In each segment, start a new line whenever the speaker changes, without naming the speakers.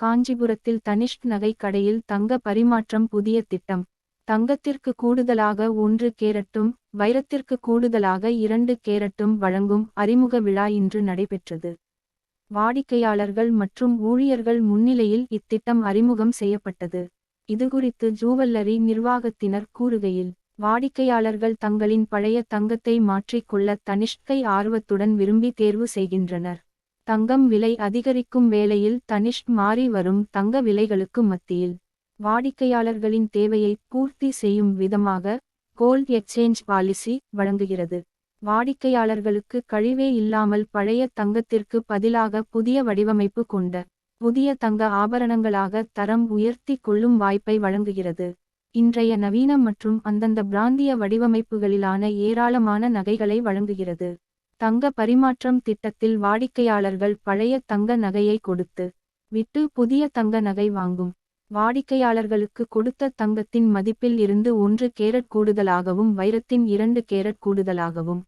காஞ்சிபுரத்தில் தனிஷ்க் நகை கடையில் தங்க பரிமாற்றம் புதிய திட்டம். தங்கத்திற்கு கூடுதலாக ஒன்று கேரட்டும் வைரத்திற்கு கூடுதலாக இரண்டு கேரட்டும் வழங்கும் அறிமுக விழா இன்று நடைபெற்றது. வாடிக்கையாளர்கள் மற்றும் ஊழியர்கள் முன்னிலையில் இத்திட்டம் அறிமுகம் செய்யப்பட்டது. இதுகுறித்து ஜூவல்லரி நிர்வாகத்தினர் கூறுகையில் வாடிக்கையாளர்கள் தங்களின் பழைய தங்கத்தை மாற்றிக்கொள்ள தனிஷ்கை ஆர்வத்துடன் விரும்பி தேர்வு செய்கின்றனர். தங்கம் விலை அதிகரிக்கும் வேளையில் தனிஷ்க் மாறி வரும் தங்க விலைகளுக்கு மத்தியில் வாடிக்கையாளர்களின் தேவையை பூர்த்தி செய்யும் விதமாக கோல்ட் எக்ஸ்சேஞ்ச் பாலிசி வழங்குகிறது. வாடிக்கையாளர்களுக்கு கழிவே இல்லாமல் பழைய தங்கத்திற்கு பதிலாக புதிய வடிவமைப்பு கொண்ட புதிய தங்க ஆபரணங்களாக தரம் உயர்த்தி கொள்ளும் வாய்ப்பை வழங்குகிறது. இன்றைய நவீன மற்றும் அந்தந்த பிராந்திய வடிவமைப்புகளிலான ஏராளமான நகைகளை வழங்குகிறது. தங்க பரிமாற்றம் திட்டத்தில் வாடிக்கையாளர்கள் பழைய தங்க நகையை கொடுத்து விட்டு புதிய தங்க நகை வாங்கும். வாடிக்கையாளர்களுக்கு கொடுத்த தங்கத்தின் மதிப்பில் இருந்து ஒன்று கேரட் கூடுதலாகவும் வைரத்தின் இரண்டு கேரட் கூடுதலாகவும்.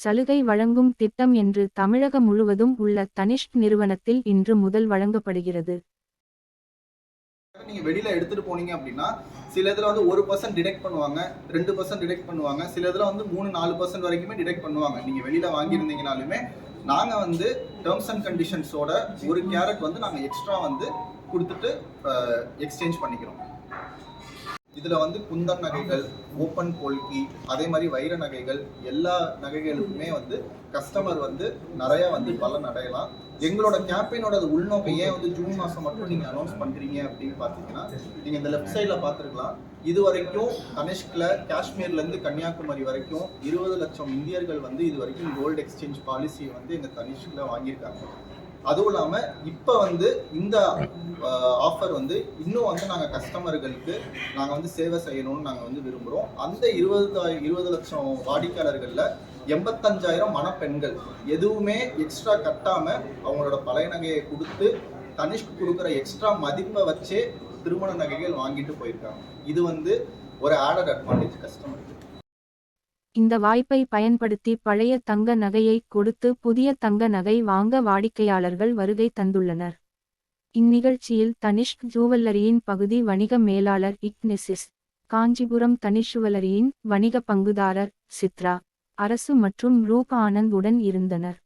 சலுகை வழங்கும் திட்டம் என்று தமிழகம் முழுவதும் உள்ள தனிஷ்க் நிறுவனத்தில் இன்று முதல் வழங்கப்படுகிறது.
நீங்க வெளியில எடுத்துட்டு போனீங்க அப்படின்னா சில இதுல வந்து ஒரு பர்சன்ட் டிடெக்ட் பண்ணுவாங்க ரெண்டு பர்சன்ட் டிடெக்ட் பண்ணுவாங்க சில இதுல வந்து மூணு நாலு பர்சன்ட் வரைக்குமே டிடெக்ட் பண்ணுவாங்க. நீங்க வெளியில வாங்கியிருந்தீங்கனாலுமே நாங்க வந்து டேர்ம்ஸ் அண்ட் கண்டிஷன்ஸோட ஒரு கேரட் வந்து நாங்க எக்ஸ்ட்ரா வந்து கொடுத்துட்டு எக்ஸ்சேஞ்ச் பண்ணிக்கிறோம். இதுல வந்து குந்தன் நகைகள் ஓப்பன் போல்கி அதே மாதிரி வைர நகைகள் எல்லா நகைகளுக்குமே வந்து கஸ்டமர் வந்து நிறைய வந்து பலன் அடையலாம். எங்களோட கேம்பெயினோட உள்நோக்கம். ஏன் வந்து ஜூன் மாசம் மட்டும் நீங்க அனௌன்ஸ் பண்றீங்க அப்படின்னு பாத்தீங்கன்னா நீங்க இந்த லெஃப்ட் சைட்ல பாத்துருக்கலாம் இது வரைக்கும் கனிஷ்க்ல காஷ்மீர்ல இருந்து கன்னியாகுமரி வரைக்கும் இருபது லட்சம் இந்தியர்கள் வந்து இது வரைக்கும் கோல்டு எக்ஸ்சேஞ்ச் பாலிசியை வந்து எங்க கனிஷ்க்ல வாங்கியிருக்காங்க. அதுவும் இல்லாம இப்ப வந்து இந்த ஆஃபர் வந்து இன்னும் வந்து நாங்க கஸ்டமர்களுக்கு நாங்க வந்து சேவை செய்யணும்னு நாங்க வந்து விரும்புறோம். அந்த இருபது இருபது லட்சம் வாடிக்கையாளர்கள்ல எண்பத்தஞ்சாயிரம் மணப்பெண்கள். எதுவுமே எக்ஸ்ட்ரா கட்டாமல் அவங்களோட பழைய நகையை கொடுத்து தனிஷ்க்கு கொடுக்குற எக்ஸ்ட்ரா மதிப்பை வச்சே திருமண நகைகள் வாங்கிட்டு போயிருக்காங்க. இது வந்து ஒரு ஆடட் அட்வான்டேஜ் கஸ்டமருக்கு
இந்த வாய்ப்பை பயன்படுத்தி பழைய தங்க நகையை கொடுத்து புதிய தங்க நகை வாங்க வாடிக்கையாளர்கள் வருகை தந்துள்ளனர். இந்நிகழ்ச்சியில் தனிஷ்க் ஜூவல்லரியின் பகுதி வணிக மேலாளர் இக்னெசிஸ் காஞ்சிபுரம் தனிஷ் ஜுவல்லரியின் வணிக பங்குதாரர் சித்ரா அரசு மற்றும் ரூப் ஆனந்த் உடன் இருந்தனர்.